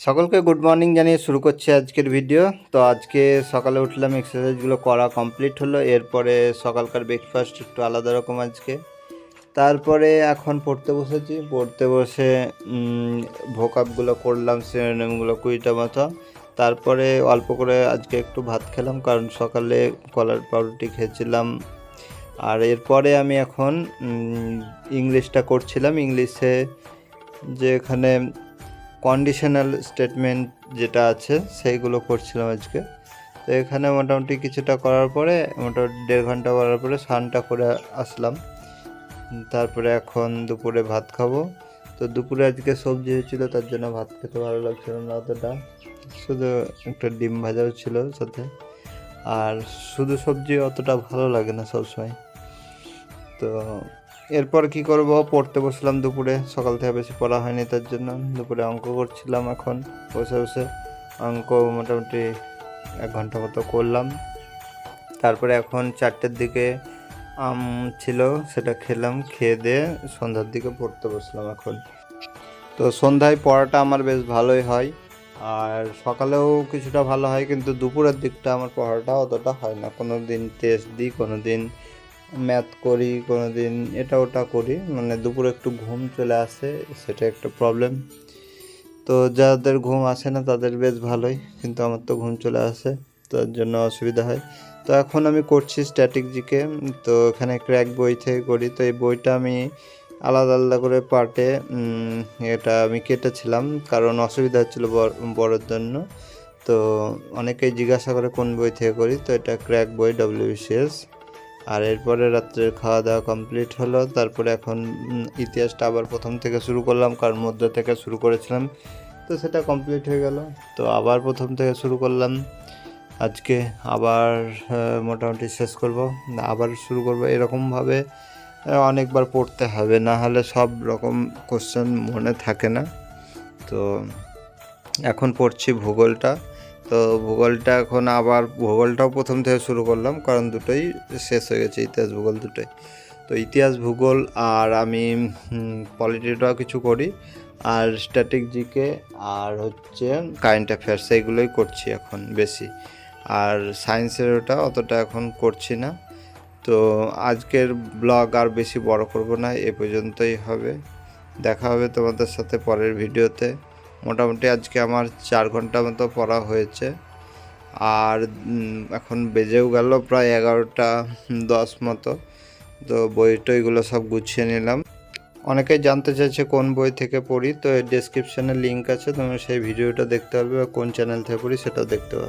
সকলকে good morning জানিয়ে শুরু করছি আজকের ভিডিও তো আজকে সকালে উঠলাম এক্সারসাইজগুলো করা কমপ্লিট হলো। এরপরে সকালকার ব্রেকফাস্ট একটু আলাদা রকম আজকে। তারপরে এখন পড়তে বসেছি। পড়তে বসে ভোকাপগুলো করলাম সিনোনিমগুলো কুড়িটা মতো। তারপরে অল্প করে আজকে একটু ভাত খেলাম, কারণ সকালে কলার পাউরুটি খেয়েছিলাম। আর এরপরে আমি এখন ইংলিশটা করছিলাম। ইংলিশে যে এখানে কন্ডিশনাল স্টেটমেন্ট যেটা আছে, সেইগুলো করছিলাম আজকে। তো এখানে মোটামুটি কিছুটা করার পরে, মোটামুটি দেড় ঘণ্টা করার পরে স্নানটা করে আসলাম। তারপরে এখন দুপুরে ভাত খাব। তো দুপুরে আজকে সবজি হয়েছিল, তার জন্য ভাত খেতে ভালো লাগছিল না অতটা। শুধু একটা ডিম ভাজাও ছিল সাথে। আর শুধু সবজি অতটা ভালো লাগে না সবসময়। তো এরপর কি করব? পড়তে বসলাম দুপুরে। সকাল থেকে বেশি পড়া হয়নি তার জন্য। দুপুরে অঙ্ক করছিলাম এখন। বসে বসে অঙ্ক মোটামুটি এক ঘণ্টা মতো করলাম। তারপরে এখন চারটের দিকে আম ছিল, সেটা খেলাম, খেয়ে দিয়ে সন্ধ্যার দিকে পড়তে বসলাম এখন। তো সন্ধ্যায় পড়াটা আমার বেশ ভালোই হয়। আর সকালেও কিছুটা ভালো হয়, কিন্তু দুপুরের দিকটা আমার পড়াটা অতটা হয় না। কোনো দিন টেস্ট দিই, কোনো দিন ম্যাথ করি কোনো দিন এটা ওটা করি। মানে দুপুরে একটু ঘুম চলে আসে, সেটা একটা প্রবলেম তো যাদের ঘুম আসে না, তাদের বেশ ভালোই, কিন্তু আমার তো ঘুম চলে আসে, তার জন্য অসুবিধা হয়। তো এখন আমি করছি স্ট্যাটিক জিকে তো এখানে ক্র্যাক বই থেকে করি। তো এই বইটা আমি আলাদা আলাদা করে পার্টে এটা আমি কেটেছিলাম, কারণ অসুবিধা হচ্ছিল বড়- বড়োর জন্য। তো অনেকেই জিজ্ঞাসা করে কোন বই থেকে করি, তো এটা ক্র্যাক বই ডব্লিউবিসিএস আর এরপরে রাত্রের খাওয়া দাওয়া কমপ্লিট হলো। তারপরে এখন ইতিহাসটা আবার প্রথম থেকে শুরু করলাম, কারণ মধ্যে থেকে শুরু করেছিলাম। তো সেটা কমপ্লিট হয়ে গেল। তো আবার প্রথম থেকে শুরু করলাম। আজকে আবার মোটামুটি শেষ করব। আবার শুরু করব এরকমভাবে অনেকবার পড়তে হবে। না হলে সব রকম কোশ্চেন মনে থাকে না। তো এখন পড়ছি ভূগোলটা। তো ভূগোলটা এখন আবার, ভূগোলটাও প্রথম থেকে শুরু করলাম, কারণ দুটোই শেষ হয়ে গেছে, ইতিহাস, ভূগোল দুটোই। তো ইতিহাস, ভূগোল আর আমি পলিটিটাও কিছু করি, আর স্ট্যাটিক জিকে আর হচ্ছে কারেন্ট অ্যাফেয়ার্স এইগুলোই করছি এখন বেশি। আর সায়েন্সের ওটা অতটা এখন করছি না। তো আজকের ব্লগ আর বেশি বড় করব না, এ পর্যন্তই হবে। দেখা হবে তোমাদের সাথে পরের ভিডিওতে মোটামুটি আজকে আমার চার ঘণ্টা মতো পড়া হয়েছে। আর এখন বেজেও গেল প্রায় এগারোটা দশ মতো। তো বই টইগুলো সব গুছিয়ে নিলাম। অনেকেই জানতে চাইছে কোন বই থেকে পড়ি, তো ডেসক্রিপশানে লিঙ্ক আছে তোমরা সেই ভিডিওটা দেখতে পাবে বা কোন চ্যানেল থেকে পড়ি সেটাও দেখতে পাবে